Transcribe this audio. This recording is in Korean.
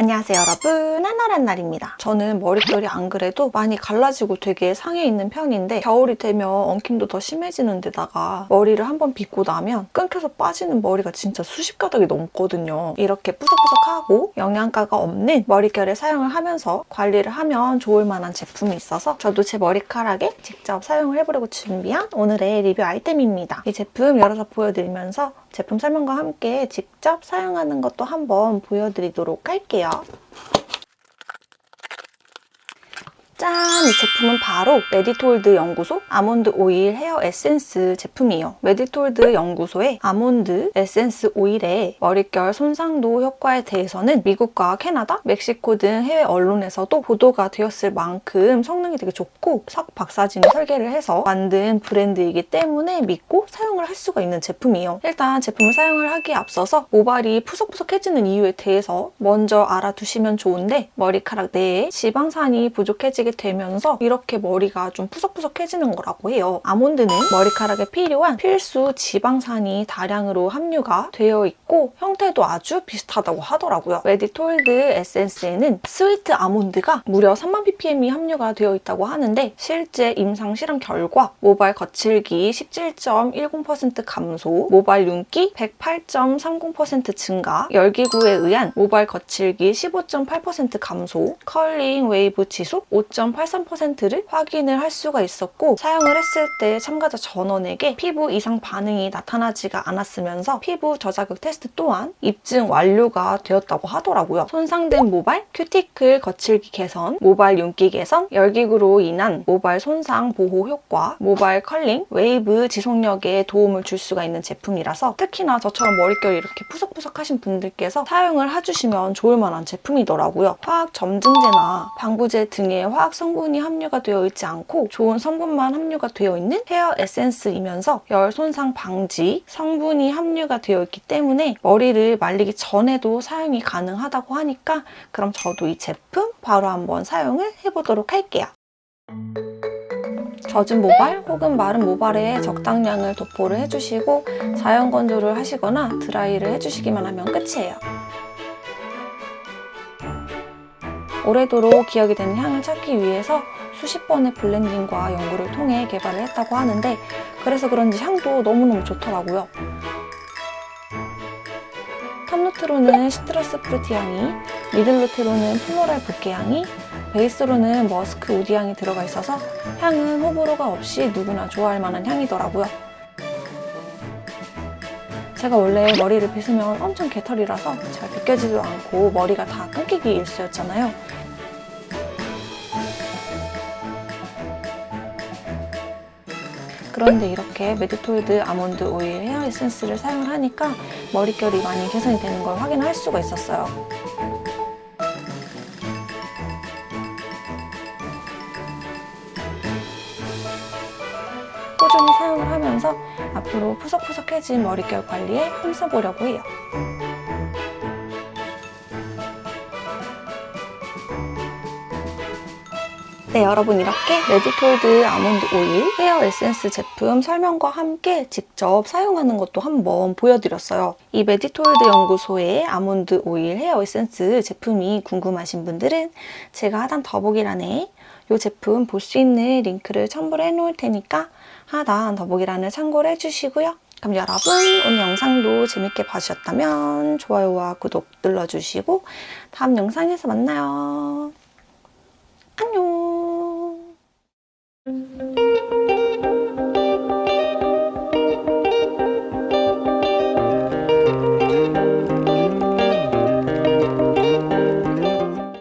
안녕하세요 여러분. 한나란 날입니다. 저는 머릿결이 안 그래도 많이 갈라지고 되게 상해 있는 편인데 겨울이 되면 엉킴도 더 심해지는 데다가 머리를 한번 빗고 나면 끊겨서 빠지는 머리가 진짜 수십 가닥이 넘거든요. 이렇게 푸석푸석하고 영양가가 없는 머릿결을 사용을 하면서 관리를 하면 좋을 만한 제품이 있어서 저도 제 머리카락에 직접 사용을 해보려고 준비한 오늘의 리뷰 아이템입니다. 이 제품 열어서 보여드리면서 제품 설명과 함께 직접 사용하는 것도 한번 보여드리도록 할게요. 짠! 이 제품은 바로 메디톨드 연구소 아몬드 오일 헤어 에센스 제품이에요. 메디톨드 연구소의 아몬드 에센스 오일의 머릿결 손상도 효과에 대해서는 미국과 캐나다, 멕시코 등 해외 언론에서도 보도가 되었을 만큼 성능이 되게 좋고 석 박사진이 설계를 해서 만든 브랜드이기 때문에 믿고 사용을 할 수가 있는 제품이에요. 일단 제품을 사용을 하기에 앞서서 모발이 푸석푸석해지는 이유에 대해서 먼저 알아두시면 좋은데 머리카락 내에 지방산이 부족해지게 발색이 되면서 이렇게 머리가 좀 푸석푸석해지는 거라고 해요. 아몬드는 머리카락에 필요한 필수 지방산이 다량으로 함유가 되어 있고 형태도 아주 비슷하다고 하더라고요. 레디톨드 에센스에는 스위트 아몬드가 무려 3만 ppm이 함유가 되어 있다고 하는데 실제 임상 실험 결과 모발 거칠기 17.10% 감소, 모발 윤기 108.30% 증가, 열기구에 의한 모발 거칠기 15.8% 감소, 컬링 웨이브 지속 5. 99.83%를 확인을 할 수가 있었고 사용을 했을 때 참가자 전원에게 피부 이상 반응이 나타나지가 않았으면서 피부 저자극 테스트 또한 입증 완료가 되었다고 하더라고요. 손상된 모발, 큐티클 거칠기 개선, 모발 윤기 개선, 열기구로 인한 모발 손상 보호 효과, 모발 컬링, 웨이브 지속력에 도움을 줄 수가 있는 제품이라서 특히나 저처럼 머릿결이 이렇게 푸석푸석 하신 분들께서 사용을 해주시면 좋을 만한 제품이더라고요. 화학 점증제나 방부제 등의 화학 성분이 함유가 되어 있지 않고 좋은 성분만 함유가 되어 있는 헤어 에센스이면서 열 손상 방지 성분이 함유가 되어 있기 때문에 머리를 말리기 전에도 사용이 가능하다고 하니까 그럼 저도 이 제품 바로 한번 사용을 해보도록 할게요. 젖은 모발 혹은 마른 모발에 적당량을 도포를 해주시고 자연 건조를 하시거나 드라이를 해주시기만 하면 끝이에요. 오래도록 기억이 되는 향을 찾기 위해서 수십 번의 블렌딩과 연구를 통해 개발을 했다고 하는데 그래서 그런지 향도 너무너무 좋더라고요. 탑노트로는 시트러스 프루티 향이, 미들노트로는 플로랄 부케 향이, 베이스로는 머스크 우디 향이 들어가 있어서 향은 호불호가 없이 누구나 좋아할 만한 향이더라고요. 제가 원래 머리를 빗으면 엄청 개털이라서 잘 벗겨지도 않고 머리가 다 끊기기 일쑤였잖아요. 그런데 이렇게 메디톨드 아몬드 오일 헤어 에센스를 사용을 하니까 머릿결이 많이 개선이 되는 걸 확인할 수가 있었어요. 꾸준히 사용을 하면서 앞으로 푸석푸석해진 머릿결 관리에 힘써보려고 해요. 네, 여러분 이렇게 메디톨드 아몬드 오일 헤어 에센스 제품 설명과 함께 직접 사용하는 것도 한번 보여드렸어요. 이 메디톨드 연구소의 아몬드 오일 헤어 에센스 제품이 궁금하신 분들은 제가 하단 더보기란에 이 제품 볼 수 있는 링크를 첨부를 해놓을 테니까 하단 더보기란을 참고를 해주시고요. 그럼 여러분 오늘 영상도 재밌게 봐주셨다면 좋아요와 구독 눌러주시고 다음 영상에서 만나요. 안녕. Thank you.